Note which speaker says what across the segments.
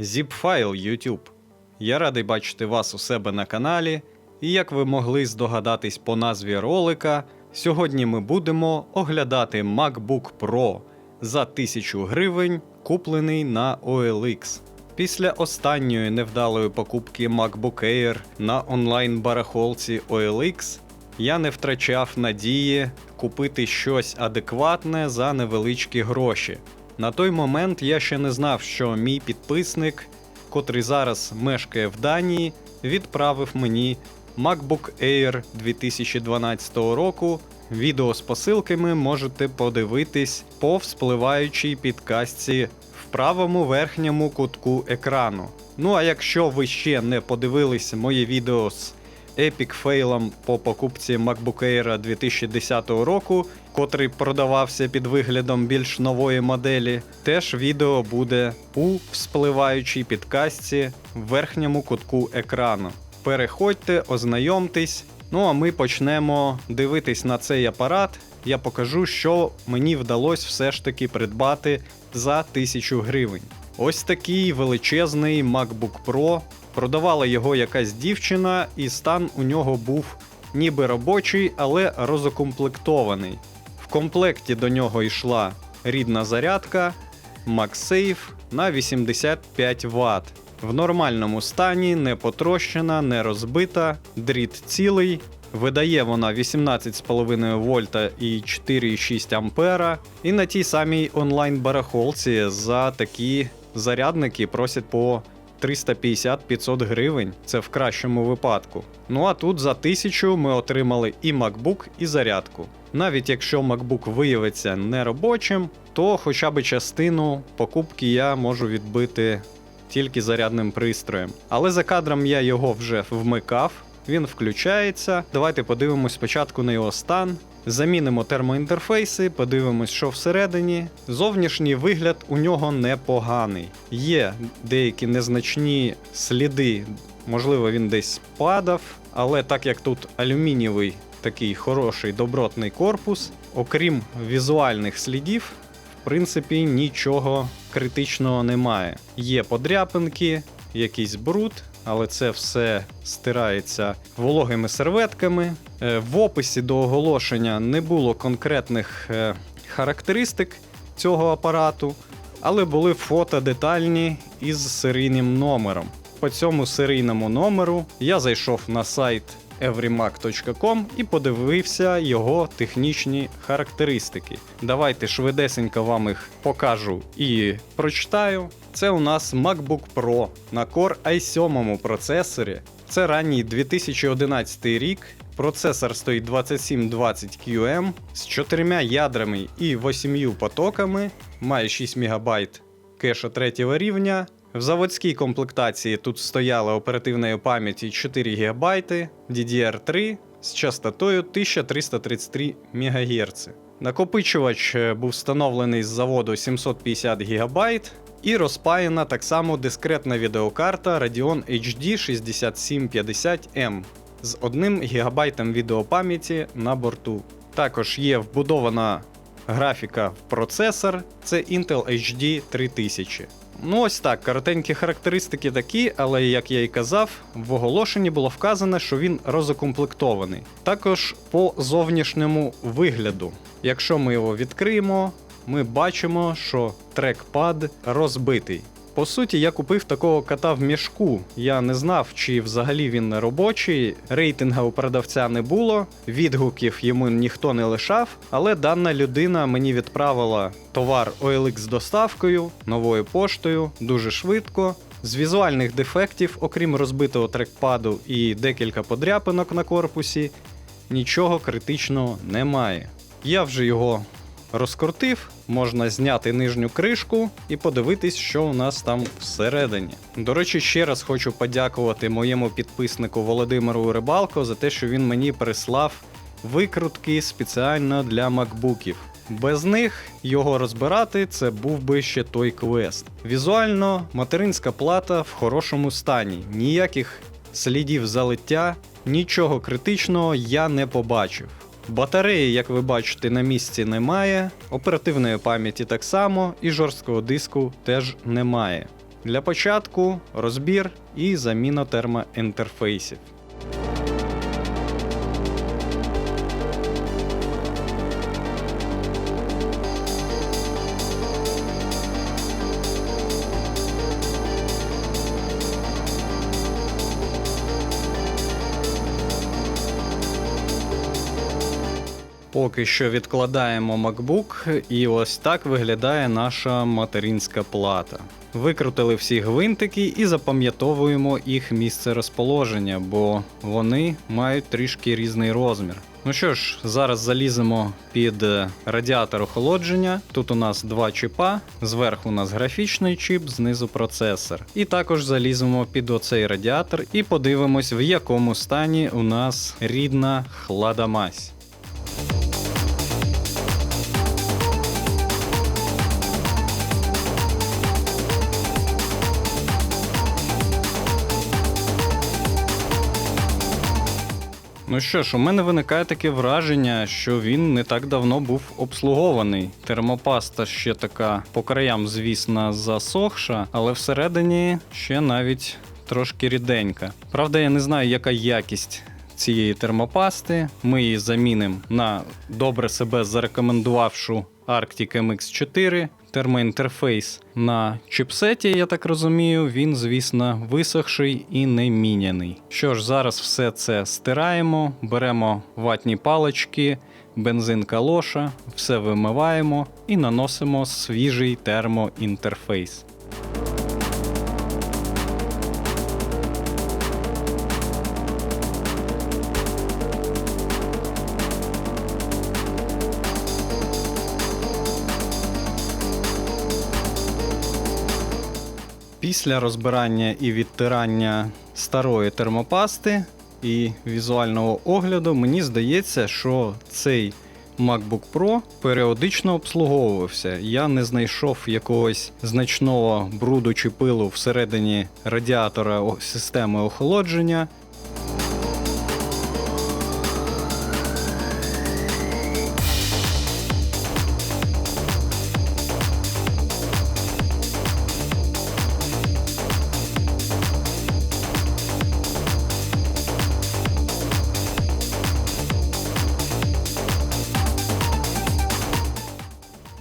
Speaker 1: Zipfile YouTube. Я радий бачити вас у себе на каналі. І як ви могли здогадатись по назві ролика, сьогодні ми будемо оглядати MacBook Pro за 1000 гривень, куплений на OLX. Після останньої невдалої покупки MacBook Air на онлайн барахолці OLX я не втрачав надії купити щось адекватне за невеличкі гроші. На той момент я ще не знав, що мій підписник, котрий зараз мешкає в Данії, відправив мені MacBook Air 2012 року. Відео з посилками можете подивитись по вспливаючій підкастці в правому верхньому кутку екрану. Ну а якщо ви ще не подивились моє відео з епік фейлом по покупці MacBook Air 2010 року, котрий продавався під виглядом більш нової моделі, теж відео буде у вспливаючій підкастці в верхньому кутку екрану. Переходьте, ознайомтесь. Ну а ми почнемо дивитись на цей апарат. Я покажу, що мені вдалося все ж таки придбати за 1000 гривень. Ось такий величезний MacBook Pro. Продавала його якась дівчина, і стан у нього був ніби робочий, але розукомплектований. В комплекті до нього йшла рідна зарядка MagSafe на 85 Вт. В нормальному стані, не потрощена, не розбита, дріт цілий. Видає вона 18,5 вольта і 4,6 ампера. І на тій самій онлайн-барахолці за такі зарядники просять по 350-500 гривень. Це в кращому випадку. Ну а тут за 1000 ми отримали і MacBook, і зарядку. Навіть якщо MacBook виявиться неробочим, то хоча б частину покупки я можу відбити тільки зарядним пристроєм. Але за кадром я його вже вмикав, він включається. Давайте подивимось спочатку на його стан. Замінимо термоінтерфейси, подивимось, що всередині. Зовнішній вигляд у нього непоганий. Є деякі незначні сліди, можливо, він десь падав, але так як тут алюмінієвий такий хороший добротний корпус, окрім візуальних слідів, в принципі, нічого критичного немає. Є подряпинки, якийсь бруд, але це все стирається вологими серветками. Е, В описі до оголошення не було конкретних е, характеристик цього апарату, але були фото детальні із серійним номером. По цьому серійному номеру я зайшов на сайт everymac.com і подивився його технічні характеристики. Давайте швидесенько вам їх покажу і прочитаю. Це у нас MacBook Pro на Core i7 процесорі. Це ранній 2011 рік. Процесор стоїть 2720QM з 4 ядрами і 8 потоками, має 6 МБ кеша третього рівня. В заводській комплектації тут стояла оперативної пам'яті 4 ГБ, DDR3 з частотою 1333 МГц. Накопичувач е, був встановлений з заводу 750 ГБ і розпаяна так само дискретна відеокарта Radeon HD 6750M з 1 ГБ відеопам'яті на борту. Також є вбудована графіка в процесор, це Intel HD 3000. Ну, ось так, коротенькі характеристики такі, але як я і казав, в оголошенні було вказано, що він розукомплектований. Також по зовнішньому вигляду. Якщо ми його відкриємо, ми бачимо, що трекпад розбитий. По суті, я купив такого кота в мішку. Я не знав, чи взагалі він не робочий. Рейтинга у продавця не було, відгуків йому ніхто не лишав, але дана людина мені відправила товар OLX з доставкою, новою поштою, дуже швидко. З візуальних дефектів, окрім розбитого трекпаду і декілька подряпинок на корпусі, нічого критичного немає. Я вже його розкрутив, можна зняти нижню кришку і подивитись, що у нас там всередині. До речі, ще раз хочу подякувати моєму підписнику Володимиру Рибалко за те, що він мені прислав викрутки спеціально для макбуків. Без них його розбирати це був би ще той квест. Візуально материнська плата в хорошому стані, ніяких слідів залиття, нічого критичного я не побачив. Батареї, як ви бачите, на місці немає, оперативної пам'яті так само, і жорсткого диску теж немає. Для початку розбір і заміна термоінтерфейсів. Поки що відкладаємо MacBook, і ось так виглядає наша материнська плата. Викрутили всі гвинтики і запам'ятовуємо їх місце розположення, бо вони мають трішки різний розмір. Ну що ж, зараз заліземо під е, радіатор охолодження. Тут у нас два чіпа, зверху у нас графічний чіп, знизу процесор. І також заліземо під оцей радіатор і подивимось, в якому стані у нас рідна хладомась. Ну що ж, у мене виникає таке враження, що він не так давно був обслугований. Термопаста ще така по краям, звісно, засохша, але всередині ще навіть трошки ріденька. Правда, я не знаю, яка якість. Цієї термопасти ми її замінимо на добре себе зарекомендувавшу Arctic MX4. Термоінтерфейс на чіпсеті, я так розумію, він, звісно, висохший і не міняний. Що ж, зараз все це стираємо, беремо ватні палички, бензин калоша, все вимиваємо і наносимо свіжий термоінтерфейс. Після розбирання і відтирання старої термопасти і візуального огляду, мені здається, що цей MacBook Pro періодично обслуговувався. Я не знайшов якогось значного бруду чи пилу всередині радіатора системи охолодження.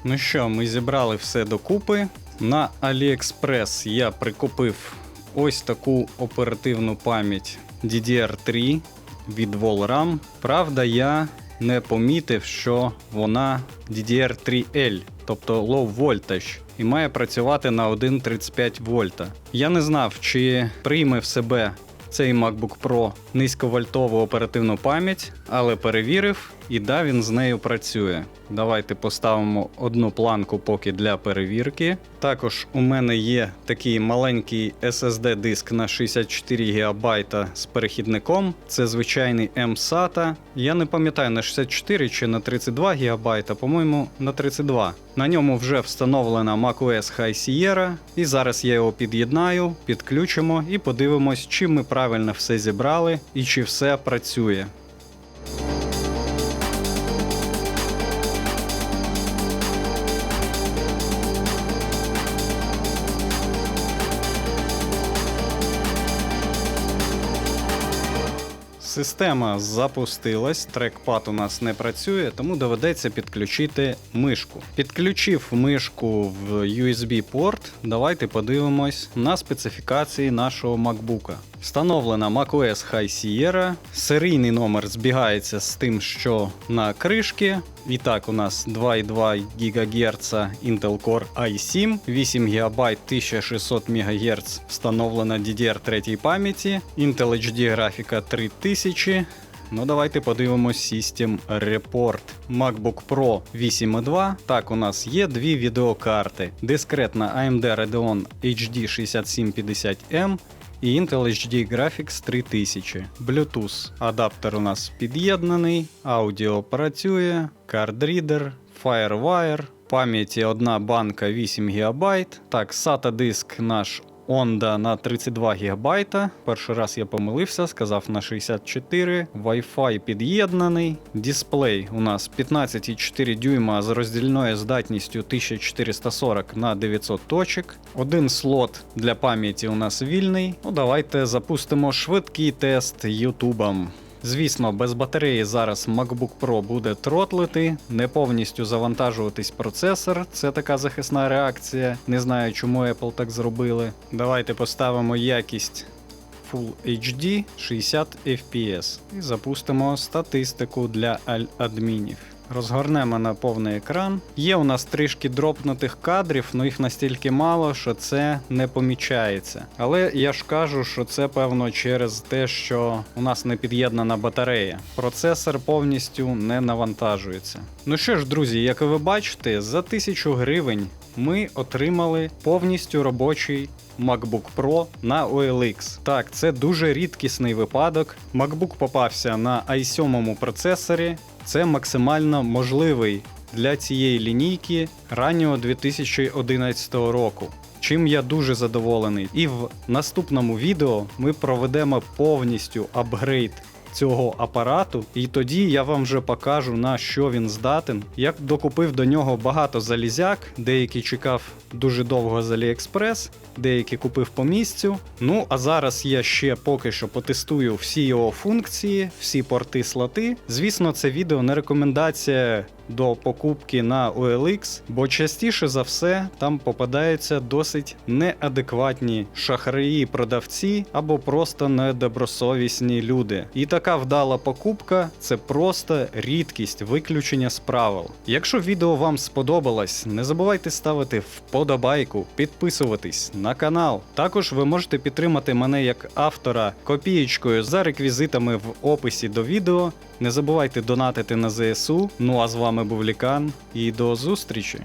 Speaker 1: Ну що, ми зібрали все докупи. На AliExpress я прикупив ось таку оперативну пам'ять DDR3 від Volram. Правда, я не помітив, що вона DDR3L, тобто Low Voltage, і має працювати на 1,35 вольта. Я не знав, чи прийме в себе цей MacBook Pro низьковольтову оперативну пам'ять, але перевірив і да, він з нею працює. Давайте поставимо одну планку поки для перевірки. Також у мене є такий маленький SSD диск на 64 ГБ з перехідником. Це звичайний M-SATA. Я не пам'ятаю на 64 чи на 32 ГБ, по-моєму, на 32. На ньому вже встановлена macOS High Sierra, і зараз я його під'єднаю, підключимо і подивимось, чи ми правильно все зібрали і чи все працює. Система запустилась, трекпад у нас не працює, тому доведеться підключити мишку. Підключив мишку в USB-порт. Давайте подивимось на специфікації нашого MacBook. Встановлена macOS High Sierra. Серійний номер збігається з тим, що на кришки. І так, у нас 2,2 ГГц Intel Core i7, 8 ГБ 1600 МГц встановлена DDR3 пам'яті, Intel HD графіка 3000. Ну, давайте подивимось System Report. MacBook Pro 8.2. Так, у нас є дві відеокарти. Дискретна AMD Radeon HD 6750M і Intel HD Graphics 3000. Bluetooth адаптер у нас під'єднаний, аудіо працює, кардрідер, FireWire, пам'яті одна банка 8 ГБ. Так, SATA диск наш Онда на 32 гігабайта. Перший раз я помилився, сказав на 64. Wi-Fi під'єднаний. Дисплей у нас 15,4 дюйма з роздільною здатністю 1440 на 900 точок. Один слот для пам'яті у нас вільний. Ну, давайте запустимо швидкий тест Ютубом. Звісно, без батареї зараз MacBook Pro буде тротлити, не повністю завантажуватись процесор. Це така захисна реакція. Не знаю, чому Apple так зробили. Давайте поставимо якість Full HD 60 FPS і запустимо статистику для аль- адмінів. Розгорнемо на повний екран. Є у нас трішки дропнутих кадрів, але їх настільки мало, що це не помічається. Але я ж кажу, що це певно через те, що у нас не під'єднана батарея. Процесор повністю не навантажується. Ну що ж, друзі, як ви бачите, за 1000 гривень ми отримали повністю робочий MacBook Pro на OLX. Так, це дуже рідкісний випадок. MacBook попався на i7 процесорі. Це максимально можливий для цієї лінійки раннього 2011 року. Чим я дуже задоволений. І в наступному відео ми проведемо повністю апгрейд цього апарату, і тоді я вам вже покажу на що він здатен. Я докупив до нього багато залізяк, деякі чекав дуже довго з AliExpress, деякі купив по місцю. Ну а зараз я ще поки що потестую всі його функції, всі порти слоти. Звісно, це відео не рекомендація до покупки на OLX, бо частіше за все там попадаються досить неадекватні шахраї, продавці або просто недобросовісні люди. І така вдала покупка це просто рідкість виключення з правил. Якщо відео вам сподобалось, не забувайте ставити вподобайку, підписуватись на канал. Також ви можете підтримати мене як автора копієчкою за реквізитами в описі до відео. Не забувайте донатити на ЗСУ. Ну а з вами був Лікан і до зустрічі!